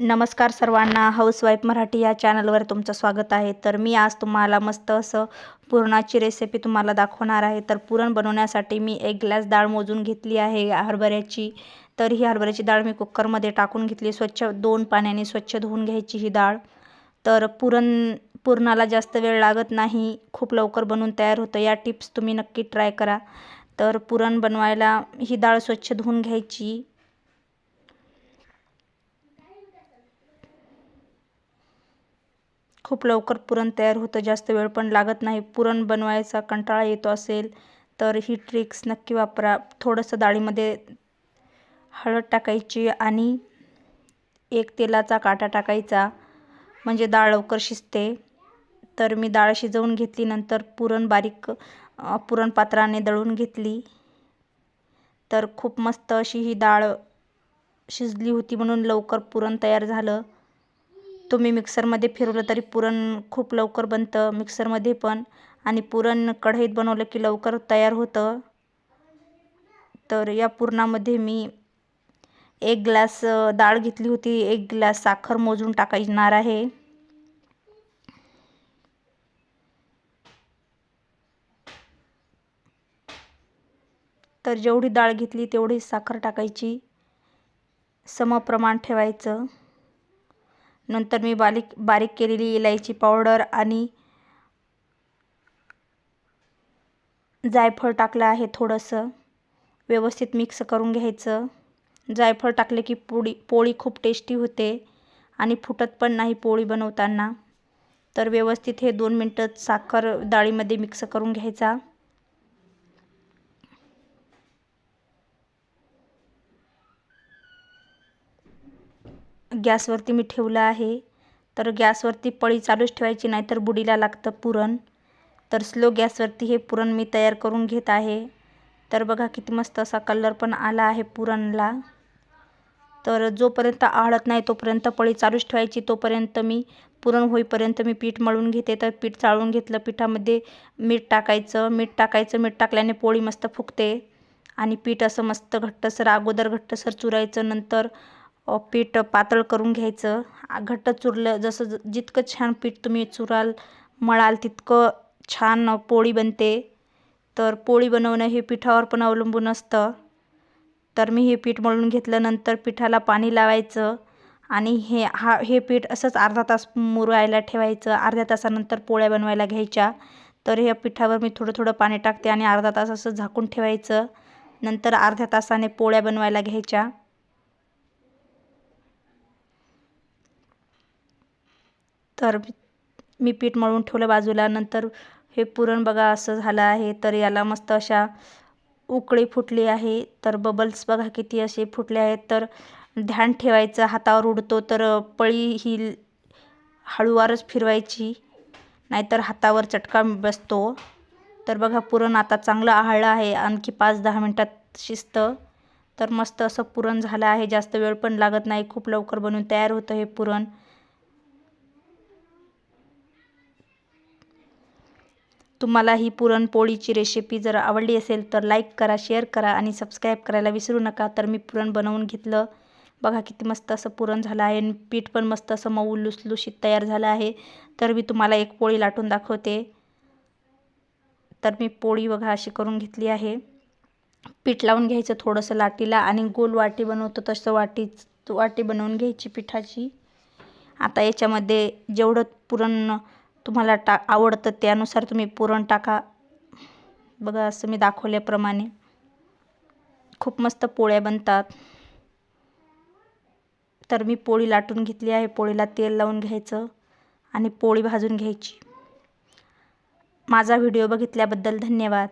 नमस्कार सर्वांना. हाऊसवाईफ मराठी या चॅनलवर तुमचं स्वागत आहे. तर मी आज तुम्हाला मस्त असं पुरणाची रेसिपी तुम्हाला दाखवणार आहे. तर पुरण बनवण्यासाठी मी एक ग्लास डाळ मोजून घेतली आहे हरभऱ्याची. तर ही हरभऱ्याची डाळ मी कुकरमध्ये टाकून घेतली. स्वच्छ दोन पाण्याने स्वच्छ धुवून घ्यायची ही डाळ. तर पुरण पुरणाला जास्त वेळ लागत नाही. खूप लवकर बनवून तयार होतं. या टिप्स तुम्ही नक्की ट्राय करा. तर पुरण बनवायला ही डाळ स्वच्छ धुवून घ्यायची. खूप लवकर पुरण तयार होतं जास्त वेळ पण लागत नाही. पुरण बनवायचा कंटाळा येतो असेल तर ही ट्रिक्स नक्की वापरा. थोडंसं डाळीमध्ये हळद टाकायची आणि एक तेलाचा काटा टाकायचा. म्हणजे डाळ लवकर शिजते. तर मी डाळ शिजवून घेतली नंतर पुरण बारीक पुरण पात्राने दळून घेतली. तर खूप मस्त अशी ही डाळ शिजली होती म्हणून लवकर पुरण तयार झालं. तुम्ही मिक्सरमध्ये फिरवलं तरी पुरण खूप लवकर बनतं मिक्सरमध्ये पण. आणि पुरण कढईत बनवलं की लवकर तयार होतं. तर या पुरणामध्ये मी एक ग्लास डाळ घेतली होती. एक ग्लास साखर मोजून टाकायणार आहे. तर जेवढी डाळ घेतली तेवढी साखर टाकायची. समप्रमाण ठेवायचं. नंतर मी बारीक बारीक केलेली इलायची पावडर आणि जायफळ टाकलं आहे थोडंसं. व्यवस्थित मिक्स करून घ्यायचं. जायफळ टाकले की पोळी पोळी खूप टेस्टी होते आणि फुटत पण नाही पोळी बनवताना. तर व्यवस्थित हे दोन मिनटं साखर डाळीमध्ये मिक्स करून घ्यायचा. गॅसवरती मी ठेवलं आहे. तर गॅसवरती पळी चालूच ठेवायची नाही तर बुडीला लागतं पुरण. तर स्लो गॅसवरती हे पुरण मी तयार करून घेत आहे. तर बघा किती मस्त असा कलर पण आला आहे पुरणला. तर जोपर्यंत आळत नाही तोपर्यंत पळी चालूच ठेवायची. तोपर्यंत मी पुरण होईपर्यंत मी पीठ मळून घेते. तर पीठ चाळून घेतलं पिठामध्ये मीठ टाकायचं. मीठ टाकायचं मीठ टाकल्याने पोळी मस्त फुगते. आणि पीठ असं मस्त घट्टसर अगोदर घट्टसर चुरायचं नंतर पीठ पातळ करून घ्यायचं. घट्ट चुरलं जसं जितकं छान पीठ तुम्ही चुराल मळाल तितकं छान पोळी बनते. तर पोळी बनवणं हे पिठावर पण अवलंबून असतं. तर मी हे पीठ मळून घेतल्यानंतर पिठाला पाणी लावायचं आणि हे हा हे पीठ असंच अर्धा तास मुरायला ठेवायचं. अर्ध्या तासानंतर पोळ्या बनवायला घ्यायच्या. तर ह्या पिठावर मी थोडं थोडं पाणी टाकते आणि अर्धा तास असं झाकून ठेवायचं. नंतर अर्ध्या तासाने पोळ्या बनवायला घ्यायच्या. तर मी पीठ मळून ठेवलं बाजूला. नंतर हे पुरण बघा असं झालं आहे. तर याला मस्त अशा उकळी फुटली आहे. तर बबल्स बघा किती असे फुटले आहेत. तर ध्यान ठेवायचं हातावर उडतो. तर पळी ही हळूवारच फिरवायची. नाहीतर हातावर चटका बसतो. तर बघा पुरण आता चांगलं आहळलं आहे. आणखी पाच दहा मिनटात शिजतं. तर मस्त असं पुरण झालं आहे. जास्त वेळ पण लागत नाही. खूप लवकर बनवून तयार होतं हे पुरण. तुम्हाला ही पुरणपोळीची रेसिपी जर आवडली असेल तर लाईक करा शेअर करा आणि सबस्क्राईब करायला विसरू नका. तर मी पुरण बनवून घेतलं. बघा किती मस्त असं पुरण झालं आहे आणि पीठ पण मस्त असं मऊ लुसलुशीत तयार झालं आहे. तर मी तुम्हाला एक पोळी लाटून दाखवते. तर मी पोळी बघा अशी करून घेतली आहे. पीठ लावून घ्यायचं थोडंसं लाटीला आणि गोल वाटी बनवतो तसं वाटी वाटी बनवून घ्यायची पिठाची. आता याच्यामध्ये जेवढं पुरण तुम्हाला टा आवडतं त्यानुसार तुम्ही पुरण टाका. बघा असं मी दाखवल्याप्रमाणे. खूप मस्त पोळ्या बनतात. तर मी पोळी लाटून घेतली आहे. पोळीला तेल लावून घ्यायचं आणि पोळी भाजून घ्यायची. माझा व्हिडिओ बघितल्याबद्दल धन्यवाद.